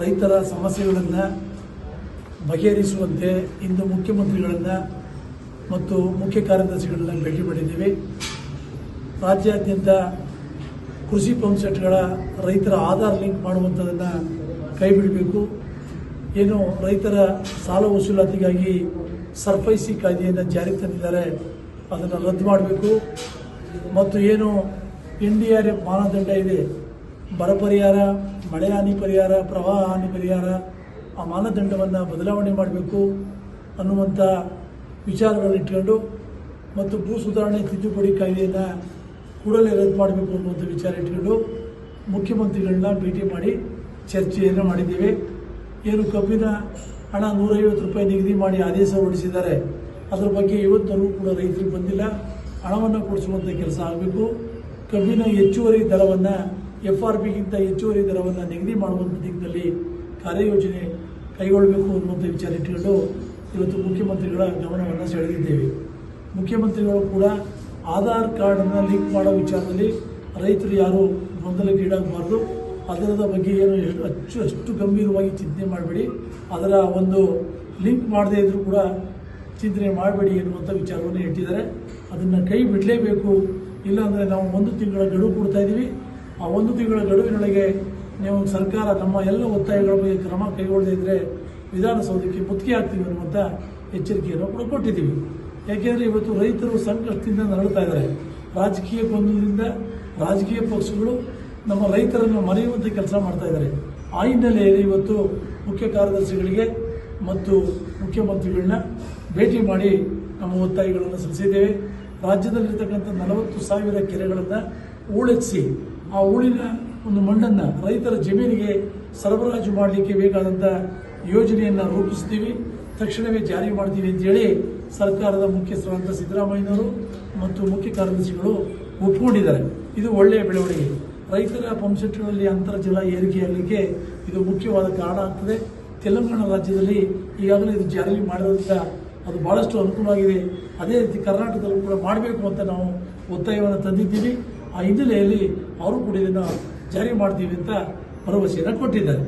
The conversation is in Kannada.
ರೈತರ ಸಮಸ್ಯೆಗಳನ್ನು ಬಗೆಹರಿಸುವಂತೆ ಇಂದು ಮುಖ್ಯಮಂತ್ರಿಗಳನ್ನು ಮತ್ತು ಮುಖ್ಯ ಕಾರ್ಯದರ್ಶಿಗಳನ್ನ ಭೇಟಿ ಮಾಡಿದ್ದೀವಿ. ರಾಜ್ಯಾದ್ಯಂತ ಕೃಷಿ ಪಂಪ್ಸೆಟ್ಗಳ ರೈತರ ಆಧಾರ್ ಲಿಂಕ್ ಮಾಡುವಂಥದ್ದನ್ನು ಕೈ ಬಿಡಬೇಕು ಏನು ರೈತರ ಸಾಲ ವಸೂಲಾತಿಗಾಗಿ ಸರ್ಫೈಸಿ ಕಾಯ್ದೆಯನ್ನು ಜಾರಿಗೆ ತಂದಿದ್ದಾರೆ. ಅದನ್ನು ರದ್ದು ಮಾಡಬೇಕು. ಮತ್ತು ಏನು ಎನ್ ಡಿ ಆರ್ ಎಫ್ ಮಾನದಂಡ ಇದೆ. ಬರ ಪರಿಹಾರ ಮಳೆ ಹಾನಿ ಪರಿಹಾರ, ಪ್ರವಾಹ ಹಾನಿ ಪರಿಹಾರ, ಆ ಮಾನದಂಡವನ್ನು ಬದಲಾವಣೆ ಮಾಡಬೇಕು ಅನ್ನುವಂಥ ವಿಚಾರಗಳನ್ನು ಇಟ್ಕೊಂಡು ಮತ್ತು ಭೂ ಸುಧಾರಣೆ ತಿದ್ದುಪಡಿ ಕಾಯ್ದೆಯನ್ನು ಕೂಡಲೇ ರದ್ದು ಮಾಡಬೇಕು ಅನ್ನುವಂಥ ವಿಚಾರ ಇಟ್ಕೊಂಡು ಮುಖ್ಯಮಂತ್ರಿಗಳನ್ನ ಭೇಟಿ ಮಾಡಿ ಚರ್ಚೆಯನ್ನು ಮಾಡಿದ್ದೇವೆ. ಏನು ಕಬ್ಬಿನ ಹಣ ನೂರೈವತ್ತು ರೂಪಾಯಿ ನಿಗದಿ ಮಾಡಿ ಆದೇಶ ಹೊರಡಿಸಿದ್ದಾರೆ. ಅದರ ಬಗ್ಗೆ ಇವತ್ತರೂ ಕೂಡ ರೈತರಿಗೆ ಬಂದಿಲ್ಲ. ಹಣವನ್ನು ಕೊಡಿಸುವಂಥ ಕೆಲಸ ಆಗಬೇಕು. ಕಬ್ಬಿನ ಹೆಚ್ಚುವರಿ ದರವನ್ನು ಎಫ್ ಆರ್ ಪಿಗಿಂತ ಹೆಚ್ಚುವರಿ ದರವನ್ನು ನಿಗದಿ ಮಾಡುವಂಥ ದಿಕ್ಕಿನಲ್ಲಿ ಕಾರ್ಯಯೋಜನೆ ಕೈಗೊಳ್ಳಬೇಕು ಅನ್ನುವಂಥ ವಿಚಾರ ಇಟ್ಟುಕೊಂಡು ಇವತ್ತು ಮುಖ್ಯಮಂತ್ರಿಗಳ ಗಮನವನ್ನು ಸೆಳೆದಿದ್ದೇವೆ. ಮುಖ್ಯಮಂತ್ರಿಗಳು ಕೂಡ ಆಧಾರ್ ಕಾರ್ಡನ್ನು ಲಿಂಕ್ ಮಾಡೋ ವಿಚಾರದಲ್ಲಿ ರೈತರು ಯಾರು ಗೊಂದಲಕ್ಕೀಡಾಗಬಾರ್ದು ಅದರದ ಬಗ್ಗೆ ಏನು ಅಚ್ಚು ಅಷ್ಟು ಗಂಭೀರವಾಗಿ ಚಿಂತನೆ ಮಾಡಬೇಡಿ. ಅದರ ಒಂದು ಲಿಂಕ್ ಮಾಡದೇ ಇದ್ದರೂ ಕೂಡ ಚಿಂತನೆ ಮಾಡಬೇಡಿ ಎನ್ನುವಂಥ ವಿಚಾರವನ್ನು ಇಟ್ಟಿದ್ದಾರೆ. ಅದನ್ನು ಕೈ ಬಿಡಲೇಬೇಕು. ಇಲ್ಲಾಂದರೆ ನಾವು ಒಂದು ತಿಂಗಳ ಗಡುವು ಕೊಡ್ತಾ ಇದ್ದೀವಿ. ಆ ಒಂದು ತಿಂಗಳ ಗಡುವಿನೊಳಗೆ ನೀವು ಸರ್ಕಾರ ನಮ್ಮ ಎಲ್ಲ ಒತ್ತಾಯಗಳ ಬಗ್ಗೆ ಕ್ರಮ ಕೈಗೊಳ್ಳದೇ ಇದ್ದರೆ ವಿಧಾನಸೌಧಕ್ಕೆ ಮುತ್ತಿಗೆ ಆಗ್ತೀವಿ ಅನ್ನುವಂಥ ಎಚ್ಚರಿಕೆಯನ್ನು ಕೂಡ ಕೊಟ್ಟಿದ್ದೀವಿ. ಯಾಕೆಂದರೆ ಇವತ್ತು ರೈತರು ಸಂಕಷ್ಟದಿಂದ ನರಳುತ್ತಾ ಇದ್ದಾರೆ. ರಾಜಕೀಯ ಗೊಂದಲದಿಂದ ರಾಜಕೀಯ ಪಕ್ಷಗಳು ನಮ್ಮ ರೈತರನ್ನು ಮರೆಯುವಂತೆ ಕೆಲಸ ಮಾಡ್ತಾ ಇದ್ದಾರೆ. ಆ ಹಿನ್ನೆಲೆಯಲ್ಲಿ ಇವತ್ತು ಮುಖ್ಯ ಕಾರ್ಯದರ್ಶಿಗಳಿಗೆ ಮತ್ತು ಮುಖ್ಯಮಂತ್ರಿಗಳನ್ನ ಭೇಟಿ ಮಾಡಿ ನಮ್ಮ ಒತ್ತಾಯಗಳನ್ನು ಸಲ್ಲಿಸಿದ್ದೇವೆ. ರಾಜ್ಯದಲ್ಲಿರ್ತಕ್ಕಂಥ ನಲವತ್ತು ಸಾವಿರ ಕೆರೆಗಳನ್ನು ಹೂಳೆತ್ತಿಸಿ ಆ ಹೂಳಿನ ಒಂದು ಮಣ್ಣನ್ನು ರೈತರ ಜಮೀನಿಗೆ ಸರಬರಾಜು ಮಾಡಲಿಕ್ಕೆ ಬೇಕಾದಂಥ ಯೋಜನೆಯನ್ನು ರೂಪಿಸ್ತೀವಿ. ತಕ್ಷಣವೇ ಜಾರಿ ಮಾಡ್ತೀವಿ ಅಂತೇಳಿ ಸರ್ಕಾರದ ಮುಖ್ಯಸ್ಥರಾದಂಥ ಸಿದ್ದರಾಮಯ್ಯನವರು ಮತ್ತು ಮುಖ್ಯ ಕಾರ್ಯದರ್ಶಿಗಳು ಒಪ್ಪಿಕೊಂಡಿದ್ದಾರೆ ಇದು ಒಳ್ಳೆಯ ಬೆಳವಣಿಗೆ. ರೈತರ ಪಂಪ್ಸೆಟ್ಗಳಲ್ಲಿ ಅಂತರ್ಜಲ ಏರಿಕೆಯಾಗಲಿಕ್ಕೆ ಇದು ಮುಖ್ಯವಾದ ಕಾರಣ ಆಗ್ತದೆ. ತೆಲಂಗಾಣ ರಾಜ್ಯದಲ್ಲಿ ಈಗಾಗಲೇ ಇದು ಜಾರಿ ಮಾಡಿರೋದ್ರಿಂದ ಅದು ಭಾಳಷ್ಟು ಅನುಕೂಲವಾಗಿದೆ ಅದೇ ರೀತಿ ಕರ್ನಾಟಕದಲ್ಲೂ ಕೂಡ ಮಾಡಬೇಕು ಅಂತ ನಾವು ಒತ್ತಾಯವನ್ನು ತಂದಿದ್ದೀವಿ. ಆ ಹಿನ್ನೆಲೆಯಲ್ಲಿ ಅವರು ಕೂಡ ಇದನ್ನು ಜಾರಿ ಮಾಡ್ತೀವಿ ಅಂತ ಭರವಸೆಯನ್ನು ಕೊಟ್ಟಿದ್ದಾರೆ.